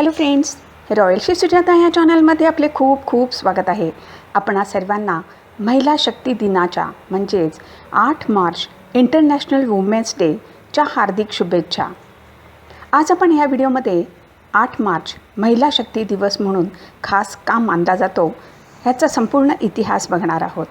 Hello friends royal Sujata ह्या चॅनलमध्ये आपले खूप खूप स्वागत आहे. आपणा सर्वांना महिला शक्ती दिनाच्या म्हणजेच आठ मार्च इंटरनॅशनल वुमेन्स डेच्या हार्दिक शुभेच्छा. आज आपण ह्या व्हिडिओमध्ये आठ मार्च महिला शक्ती दिवस म्हणून खास का मानला जातो ह्याचा संपूर्ण इतिहास बघणार आहोत.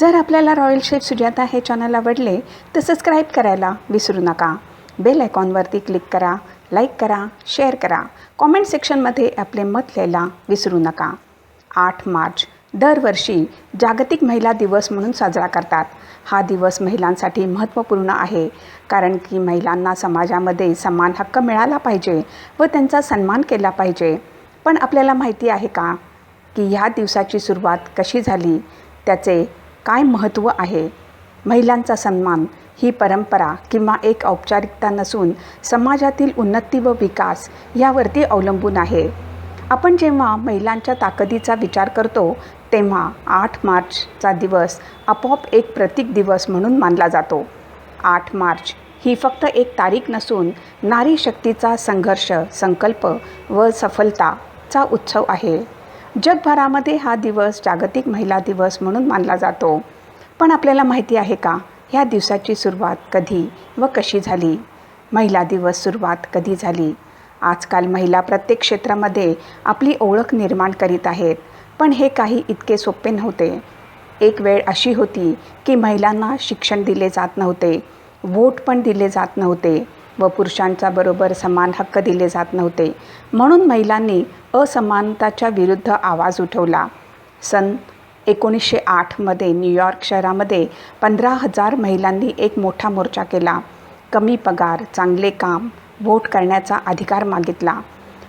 जर आपल्याला रॉयल शेफ सुजाता हे चॅनल आवडले तर सबस्क्राईब करायला विसरू नका. बेल आयकॉनवरती क्लिक करा. लाईक करा शेअर करा. कॉमेंट सेक्शनमध्ये आपले मत लिहायला विसरू नका. आठ मार्च दरवर्षी जागतिक महिला दिवस म्हणून साजरा करतात. हा दिवस महिलांसाठी महत्त्वपूर्ण आहे कारण की महिलांना समाजामध्ये समान हक्क मिळाला पाहिजे व त्यांचा सन्मान केला पाहिजे. पण आपल्याला माहिती आहे का की ह्या दिवसाची सुरुवात कशी झाली? त्याचे काय महत्त्व आहे? महिलांचा सन्मान ही परंपरा किंवा एक औपचारिकता नसून समाजातील उन्नती व विकास यावरती अवलंबून आहे. आपण जेव्हा महिलांच्या ताकदीचा विचार करतो तेव्हा आठ मार्चचा दिवस आपोआप एक प्रतीक दिवस म्हणून मानला जातो. आठ मार्च ही फक्त एक तारीख नसून नारी शक्तीचा संघर्ष संकल्प व सफलताचा उत्सव आहे. जगभरामध्ये हा दिवस जागतिक महिला दिवस म्हणून मानला जातो. पण आपल्याला माहिती आहे का? ह्या दिवसाची सुरुवात कधी व कशी झाली? महिला दिवस सुरुवात कधी झाली? आजकाल महिला प्रत्येक क्षेत्रामध्ये आपली ओळख निर्माण करीत आहेत पण हे काही इतके सोपे नव्हते. एक वेळ अशी होती की महिलांना शिक्षण दिले जात नव्हते वोट पण दिले जात नव्हते व पुरुषांचा बरोबर समान हक्क दिले जात नव्हते. म्हणून महिलांनी असमानताच्या विरुद्ध आवाज उठवला. सन एकोणीसशे आठमध्ये न्यूयॉर्क शहरामध्ये पंधरा हजार महिलांनी एक मोठा मोर्चा केला. कमी पगार चांगले काम वोट करण्याचा अधिकार मागितला.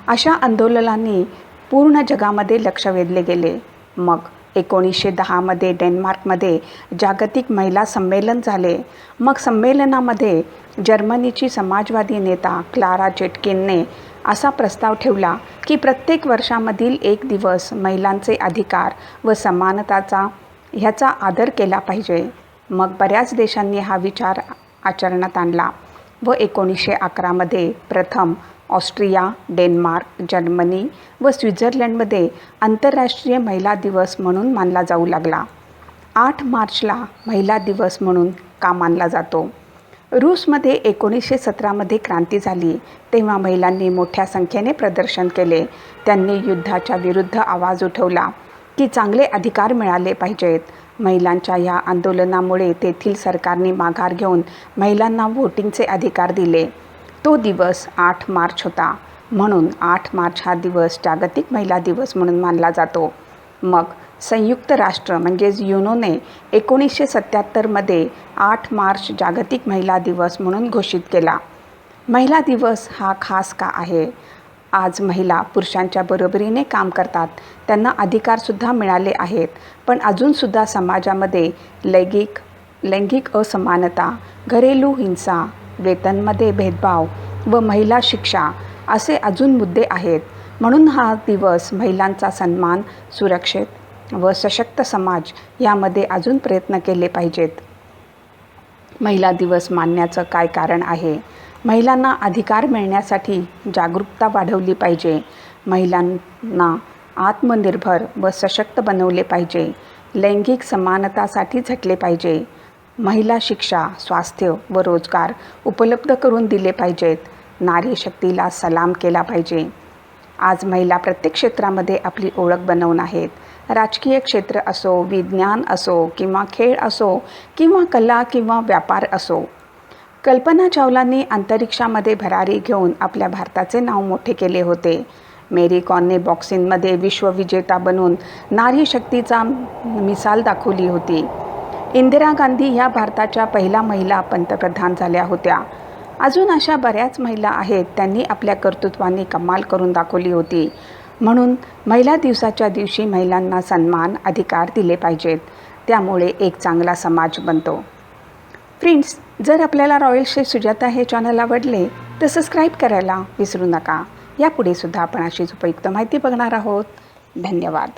अशा आंदोलनांनी पूर्ण जगामध्ये लक्ष वेधले गेले. मग एकोणीसशे दहामध्ये डेन्मार्कमध्ये जागतिक महिला संमेलन झाले. मग संमेलनामध्ये जर्मनीची समाजवादी नेता क्लारा चेटकिनने असा प्रस्ताव ठेवला की प्रत्येक वर्षामधील एक दिवस महिलांचे अधिकार व समानताचा ह्याचा आदर केला पाहिजे. मग बऱ्याच देशांनी हा विचार आचरणात आणला व एकोणीसशे अकरामध्ये प्रथम ऑस्ट्रिया डेन्मार्क जर्मनी व स्वित्झर्लंडमध्ये आंतरराष्ट्रीय महिला दिवस म्हणून मानला जाऊ लागला. आठ मार्चला महिला दिवस म्हणून का मानला जातो? रूसमध्ये एकोणीसशे सतरामध्ये क्रांती झाली. तेव्हा महिलांनी मोठ्या संख्येने प्रदर्शन केले. त्यांनी युद्धाच्या विरुद्ध आवाज उठवला की चांगले अधिकार मिळाले पाहिजेत. महिलांच्या या आंदोलनामुळे तेथील सरकारने माघार घेऊन महिलांना वोटिंगचे अधिकार दिले. तो दिवस आठ मार्च होता. म्हणून आठ मार्च हा दिवस जागतिक महिला दिवस म्हणून मानला जातो. मग संयुक्त राष्ट्र म्हणजेच युनोने एकोणीसशे सत्याहत्तरमध्ये आठ मार्च जागतिक महिला दिवस म्हणून घोषित केला. महिला दिवस हा खास का आहे? आज महिला पुरुषांच्या बरोबरीने काम करतात. त्यांना अधिकारसुद्धा मिळाले आहेत. पण अजूनसुद्धा समाजामध्ये लैंगिक लैंगिक असमानता घरेलू हिंसा वेतनमध्ये भेदभाव व महिला शिक्षा असे अजून मुद्दे आहेत. म्हणून हा दिवस महिलांचा सन्मान सुरक्षित व सशक्त समाज यामध्ये अजून प्रयत्न केले पाहिजेत. महिला दिवस मानण्याचं काय कारण आहे? महिलांना अधिकार मिळण्यासाठी जागरूकता वाढवली पाहिजे. महिलांना आत्मनिर्भर व सशक्त बनवले पाहिजे. लैंगिक समानतासाठी झटले पाहिजे. महिला शिक्षा स्वास्थ्य व रोजगार उपलब्ध करून दिले पाहिजेत. नारी शक्तीला सलाम केला पाहिजे. आज महिला प्रत्येक क्षेत्रामध्ये आपली ओळख बनवून आहेत. राजकीय क्षेत्र असो विज्ञान असो किंवा खेळ असो किंवा कला किंवा व्यापार असो. कल्पना चावलांनी अंतरिक्षामध्ये भरारी घेऊन आपल्या भारताचे नाव मोठे केले होते. मेरी कॉनने बॉक्सिंगमध्ये विश्वविजेता बनून नारी शक्तीचा मिसाल दाखवली होती. इंदिरा गांधी ह्या भारताच्या पहिल्या महिला पंतप्रधान झाल्या होत्या. अजून अशा बऱ्याच महिला आहेत त्यांनी आपल्या कर्तृत्वाने कमाल करून दाखवली होती. म्हणून महिला दिवसाच्या दिवशी महिलांना सन्मान अधिकार दिले पाहिजेत. त्यामुळे एक चांगला समाज बनतो. फ्रेंड्स जर आपल्याला रॉयल शेफ सुजाता हे चॅनल आवडले तर सबस्क्राईब करायला विसरू नका. यापुढे सुद्धा आपण अशीच उपयुक्त माहिती बघणार आहोत. धन्यवाद.